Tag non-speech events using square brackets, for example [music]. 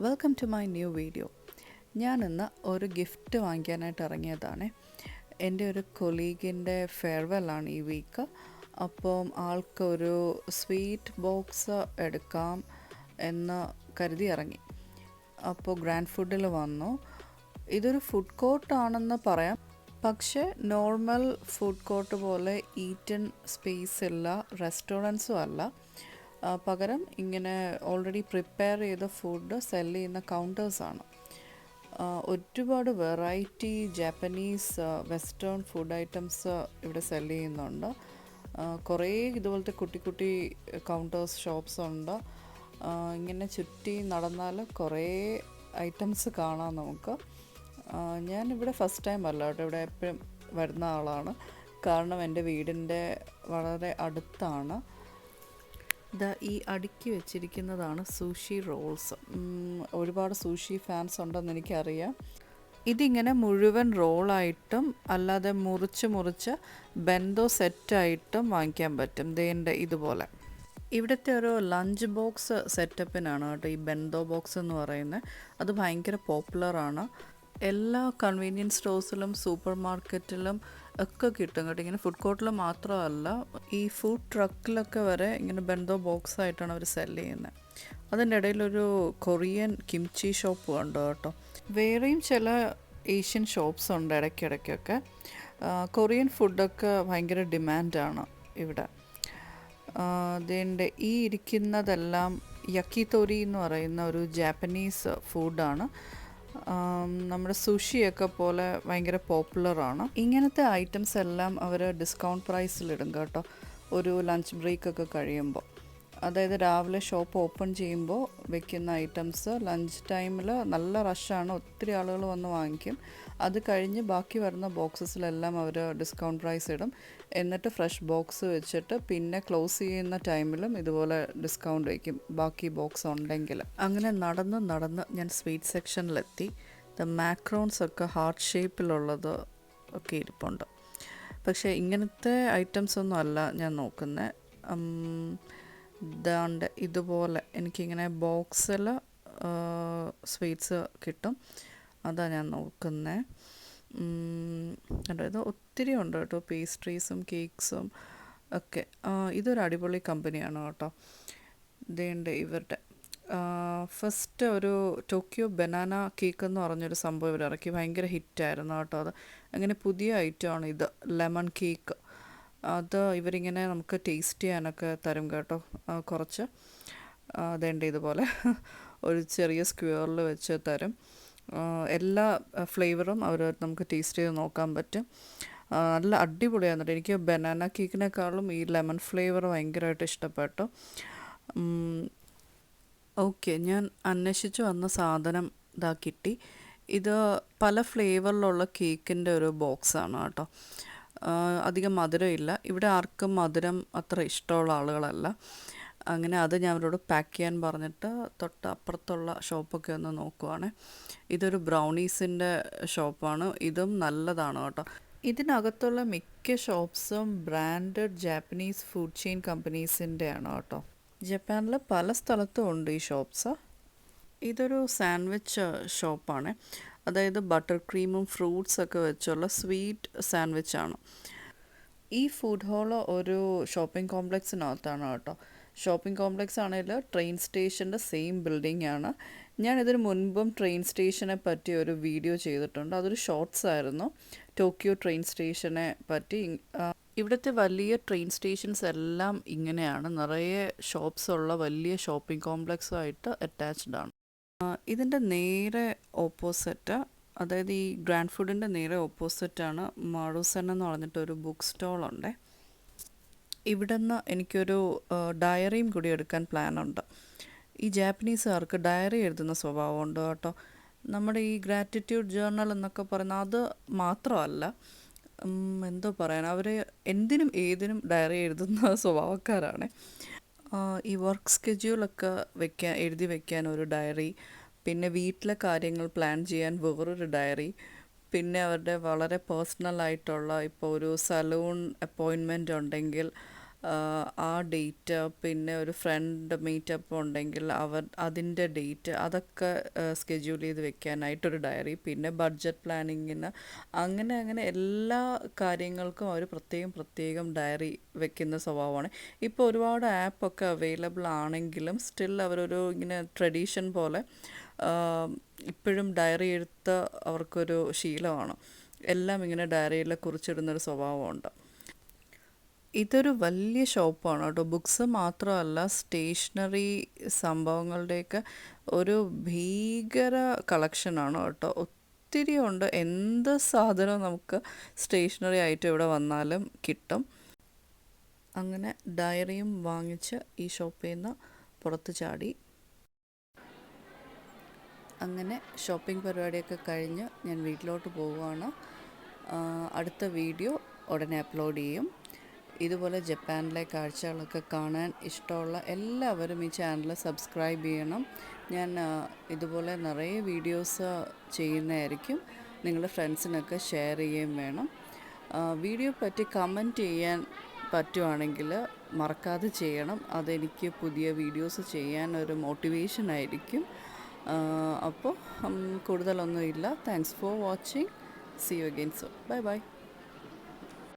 Welcome to my new video ഞാനിന്ന് ഒരു gift വാങ്ങിക്കാനായിട്ട് ഇറങ്ങിയതാണ്. എന്റെ ഒരു കൊലീഗിന്റെ ഫെയർവെല്ലാണ് ഈ വീക്ക് അപ്പം ആൾക്കൊരു സ്വീറ്റ് ബോക്സ് എടുക്കാം എന്ന് കരുതി ഇറങ്ങി. അപ്പോൾ ഗ്രാൻഡ് ഫുഡിൽ വന്നു. ഇതൊരു ഫുഡ് കോർട്ടാണെന്ന് പറയാം. പക്ഷേ നോർമൽ ഫുഡ് കോർട്ട് പോലെ ഈറ്റൻ സ്പേസ് ഇല്ല റെസ്റ്റോറന്റ്സും അല്ല. പകരം ഇങ്ങനെ ഓൾറെഡി പ്രിപ്പയർ ചെയ്ത ഫുഡ് സെൽ ചെയ്യുന്ന കൗണ്ടേഴ്സാണ് ഒരുപാട് variety Japanese western food items ഇവിടെ സെൽ ചെയ്യുന്നുണ്ട്. കുറേ ഇതുപോലത്തെ കുട്ടി കുട്ടി കൗണ്ടേഴ്സ് ഷോപ്സ് ഉണ്ട്. ഇങ്ങനെ ചുറ്റി നടന്നാൽ കുറേ ഐറ്റംസ് കാണാം നമുക്ക്. ഞാനിവിടെ ഫസ്റ്റ് ടൈം അല്ല കേട്ടോ ഇവിടെ എപ്പോഴും വരുന്ന ആളാണ്. കാരണം എന്റെ വീടിന്റെ വളരെ അടുത്താണ്. ഇതാ ഈ അടുക്കി വെച്ചിരിക്കുന്നതാണ് സൂഷി റോൾസ് ഒരുപാട് സൂഷി ഫാൻസ് ഉണ്ടെന്ന് എനിക്കറിയാം. ഇതിങ്ങനെ മുഴുവൻ റോളായിട്ടും അല്ലാതെ മുറിച്ച് മുറിച്ച് ബെന്തോ സെറ്റായിട്ടും വാങ്ങിക്കാൻ പറ്റും. ദേന്റെ ഇതുപോലെ. ഇവിടുത്തെ ഒരു ലഞ്ച് ബോക്സ് സെറ്റപ്പിനാണ് കേട്ടോ ഈ ബെന്തോ ബോക്സ് എന്ന് പറയുന്നത്. അത് ഭയങ്കര പോപ്പുലറാണ് എല്ലാ കൺവീനിയൻസ് സ്റ്റോഴ്സിലും സൂപ്പർ മാർക്കറ്റിലും ഒക്കെ കിട്ടും കേട്ടോ. ഇങ്ങനെ ഫുഡ് കോർട്ടിൽ മാത്രമല്ല ഈ ഫുഡ് ട്രക്കിലൊക്കെ വരെ ഇങ്ങനെ ബെന്തോ ബോക്സ് ആയിട്ടാണ് അവർ സെൽ ചെയ്യുന്നത് അതിന്റെ ഇടയിലൊരു കൊറിയൻ കിംച്ചി ഷോപ്പ് ഉണ്ട് കേട്ടോ. വേറെയും ചില ഏഷ്യൻ ഷോപ്സ് ഉണ്ട് ഇടയ്ക്കിടയ്ക്കൊക്കെ. കൊറിയൻ ഫുഡൊക്കെ ഭയങ്കര ഡിമാൻഡാണ് ഇവിടെ. അതിന്റെ ഈ ഇരിക്കുന്നതെല്ലാം യക്കിത്തോരി എന്ന് പറയുന്ന ഒരു ജാപ്പനീസ് ഫുഡാണ് നമ്മുടെ സുഷിയൊക്കെ പോലെ ഭയങ്കര പോപ്പുലറാണ്. ഇങ്ങനത്തെ ഐറ്റംസ് എല്ലാം അവർ ഡിസ്കൗണ്ട് പ്രൈസിലിടും കേട്ടോ. ഒരു ലഞ്ച് ബ്രേക്കൊക്കെ കഴിയുമ്പോൾ അതായത് രാവിലെ ഷോപ്പ് ഓപ്പൺ ചെയ്യുമ്പോൾ വെക്കുന്ന ഐറ്റംസ് ലഞ്ച് ടൈമിൽ നല്ല റഷാണ് ഒത്തിരി ആളുകൾ വന്ന് വാങ്ങിക്കും. അത് കഴിഞ്ഞ് ബാക്കി വരുന്ന ബോക്സസിലെല്ലാം അവർ ഡിസ്കൗണ്ട് പ്രൈസ് ഇടും. എന്നിട്ട് ഫ്രഷ് ബോക്സ് വെച്ചിട്ട് പിന്നെ ക്ലോസ് ചെയ്യുന്ന ടൈമിലും ഇതുപോലെ ഡിസ്കൗണ്ട് വയ്ക്കും ബാക്കി ബോക്സ് ഉണ്ടെങ്കിൽ. അങ്ങനെ നടന്ന് നടന്ന് ഞാൻ സ്വീറ്റ് സെക്ഷനിലെത്തി ദ മാക്രോൺസ് ഒക്കെ ഹാർട്ട് ഷേപ്പിലുള്ളത് ഒക്കെ ഇരിപ്പുണ്ട്. പക്ഷേ ഇങ്ങനത്തെ ഐറ്റംസ് ഒന്നും അല്ല ഞാൻ നോക്കുന്നത് ദാണ്ട് ഇതുപോലെ എനിക്കിങ്ങനെ ബോക്സിൽ സ്വീറ്റ്സ് കിട്ടും. അതാണ് ഞാൻ നോക്കുന്നത് ഇത് ഒത്തിരി ഉണ്ട് കേട്ടോ. പേസ്ട്രീസും കേക്ക്സും ഒക്കെ. ഇതൊരു അടിപൊളി കമ്പനിയാണ് കേട്ടോ. ഇതേണ്ട് ഇവരുടെ. ഫസ്റ്റ് ഒരു ടോക്കിയോ ബനാന കേക്ക് എന്ന് പറഞ്ഞൊരു സംഭവം ഇവർ ഇറക്കി. ഭയങ്കര ഹിറ്റായിരുന്നു കേട്ടോ അത്. അങ്ങനെ പുതിയ ഐറ്റമാണ് ഇത്. Lemon cake. അത് ഇവരിങ്ങനെ നമുക്ക് ടേസ്റ്റ് ചെയ്യാനൊക്കെ തരും കേട്ടോ. കുറച്ച്. അതേണ്ട ഇതുപോലെ [laughs] ഒരു ചെറിയ സ്ക്വയറിൽ വെച്ച് തരും. എല്ലാ ഫ്ലേവറും അവർ നമുക്ക് ടേസ്റ്റ് ചെയ്ത് നോക്കാൻ പറ്റും. നല്ല അടിപൊളിയായിരുന്നു എനിക്ക് ബനാന കേക്കിനേക്കാളും ഈ ലെമൺ ഫ്ലേവർ ഭയങ്കരമായിട്ട് ഇഷ്ടപ്പെട്ടു. ഓക്കെ ഞാൻ അന്വേഷിച്ച് വന്ന സാധനം ഇതാ കിട്ടി. ഇത് പല ഫ്ലേവറിലുള്ള കേക്കിന്റെ ഒരു ബോക്സാണ് കേട്ടോ. അധികം മധുരം ഇല്ല. ഇവിടെ ആർക്കും മധുരം അത്ര ഇഷ്ടമുള്ള ആളുകളല്ല. അങ്ങനെ അത് ഞാൻ അവരോട് പാക്ക് ചെയ്യാൻ പറഞ്ഞിട്ട് തൊട്ട് അപ്പുറത്തുള്ള ഷോപ്പൊക്കെ ഒന്ന് നോക്കുവാണ്. ഇതൊരു ബ്രൗണീസിന്റെ ഷോപ്പാണ്. ഇതും നല്ലതാണ് കേട്ടോ. ഇതിനകത്തുള്ള മിക്ക ഷോപ്സും ബ്രാൻഡഡ് ജാപ്പനീസ് ഫുഡ് ചെയിൻ കമ്പനീസിന്റെ ആണ് കേട്ടോ. ജപ്പാനിൽ പല സ്ഥലത്തും ഉണ്ട് ഈ ഷോപ്സ്. ഇതൊരു സാൻഡ്വിച്ച് ഷോപ്പാണ്. അതായത് ബട്ടർ ക്രീമും ഫ്രൂട്ട്സൊക്കെ വെച്ചുള്ള സ്വീറ്റ് ആണ്. ഈ ഫുഡ് ഹോൾ ഒരു ഷോപ്പിംഗ് കോംപ്ലക്സിനകത്താണ് കേട്ടോ. ഷോപ്പിംഗ് കോംപ്ലക്സ് ആണെങ്കിൽ ട്രെയിൻ സ്റ്റേഷന്റെ സെയിം ബിൽഡിംഗ് ആണ്. ഞാൻ ഇതിന് മുൻപും ട്രെയിൻ സ്റ്റേഷനെ പറ്റി ഒരു വീഡിയോ ചെയ്തിട്ടുണ്ട്. അതൊരു ഷോർട്സ് ആയിരുന്നു. ടോക്കിയോ ട്രെയിൻ സ്റ്റേഷനെ പറ്റി. ഇവിടുത്തെ വലിയ ട്രെയിൻ സ്റ്റേഷൻസ് എല്ലാം ഇങ്ങനെയാണ്. നിറയെ ഷോപ്സ് ഉള്ള വലിയ ഷോപ്പിംഗ് കോംപ്ലക്സുമായിട്ട് അറ്റാച്ച്ഡ് ആണ്. ഇതിന്റെ നേരെ ഓപ്പോസിറ്റ് അതായത് ഈ ഗ്രാൻഡ് ഫുഡിന്റെ നേരെ ഓപ്പോസിറ്റാണ് മാറൂസൻ എന്ന് പറഞ്ഞിട്ടൊരു ബുക്ക് സ്റ്റോളുണ്ട്. ഇവിടുന്ന് എനിക്കൊരു ആ, ഡയറിയും കൂടി എടുക്കാൻ പ്ലാനുണ്ട്. ഈ ജാപ്പനീസുകാർക്ക് ഡയറി എഴുതുന്ന സ്വഭാവമുണ്ട് കേട്ടോ? നമ്മുടെ ഈ ഗ്രാറ്റിറ്റ്യൂഡ് ജേർണൽ എന്നൊക്കെ പറയുന്ന അത് മാത്രമല്ല എന്തോ പറയാൻ അവർ എന്തിനും ഏതിനും ഡയറി എഴുതുന്ന സ്വഭാവക്കാരാണ്. ഈ വർക്ക് സ്കെഡ്യൂളൊക്കെ വെക്കാൻ എഴുതി വെക്കാൻ ഒരു ഡയറി പിന്നെ വീട്ടിലെ കാര്യങ്ങൾ പ്ലാൻ ചെയ്യാൻ വേറൊരു ഡയറി പിന്നെ അവരുടെ വളരെ പേഴ്സണലായിട്ടുള്ള ഇപ്പോൾ ഒരു സലൂൺ അപ്പോയിൻമെന്റ് ഉണ്ടെങ്കിൽ ആ ഡേറ്റ് പിന്നെ ഒരു ഫ്രണ്ട് മീറ്റപ്പ് ഉണ്ടെങ്കിൽ അവർ അതിന്റെ ഡേറ്റ് അതൊക്കെ സ്കെഡ്യൂൾ ചെയ്ത് വെക്കാനായിട്ടൊരു ഡയറി പിന്നെ ബഡ്ജറ്റ് പ്ലാനിങ്ങിന് അങ്ങനെ അങ്ങനെ എല്ലാ കാര്യങ്ങൾക്കും അവർ പ്രത്യേകം പ്രത്യേകം ഡയറി വെക്കുന്ന സ്വഭാവമാണ്. ഇപ്പോൾ ഒരുപാട് ആപ്പൊക്കെ അവൈലബിൾ ആണെങ്കിലും സ്റ്റിൽ അവരൊരു ഇങ്ങനെ ട്രഡീഷൻ പോലെ ഇപ്പോഴും ഡയറി എഴുത്ത് അവർക്കൊരു ശീലമാണ്. എല്ലാം ഇങ്ങനെ ഡയറിയിൽ കുറിച്ചിടുന്നൊരു സ്വഭാവമുണ്ട്. ഇതൊരു വലിയ ഷോപ്പാണ് കേട്ടോ. ബുക്സ് മാത്രമല്ല സ്റ്റേഷനറി സംഭവങ്ങളുടെയൊക്കെ ഒരു ഭീകര കളക്ഷനാണ് കേട്ടോ. ഒത്തിരി ഉണ്ട്. എന്ത് സാധനവും നമുക്ക് സ്റ്റേഷനറി ആയിട്ട് ഇവിടെ വന്നാലും കിട്ടും. അങ്ങനെ ഡയറിയും വാങ്ങിച്ച് ഈ ഷോപ്പിൽ നിന്ന് പുറത്ത് ചാടി. അങ്ങനെ ഷോപ്പിംഗ് പരിപാടിയൊക്കെ കഴിഞ്ഞ് ഞാൻ വീട്ടിലോട്ട് പോവുകയാണ്. അടുത്ത വീഡിയോ ഉടനെ അപ്ലോഡ് ചെയ്യും. ഇതുപോലെ ജപ്പാനിലെ കാഴ്ചകളൊക്കെ കാണാൻ ഇഷ്ടമുള്ള എല്ലാവരും ഈ ചാനൽ സബ്സ്ക്രൈബ് ചെയ്യണം. ഞാൻ ഇതുപോലെ നിറയെ വീഡിയോസ് ചെയ്യുന്നതായിരിക്കും. നിങ്ങളുടെ ഫ്രണ്ട്സിനൊക്കെ ഷെയർ ചെയ്യുകയും വേണം. വീഡിയോ പറ്റി കമന്റ് ചെയ്യാൻ പറ്റുവാണെങ്കിൽ മറക്കാതെ ചെയ്യണം. അതെനിക്ക് പുതിയ വീഡിയോസ് ചെയ്യാൻ ഒരു മോട്ടിവേഷൻ ആയിരിക്കും. അപ്പോൾ കൂടുതലൊന്നുമില്ല. Thanks for watching see you again so bye bye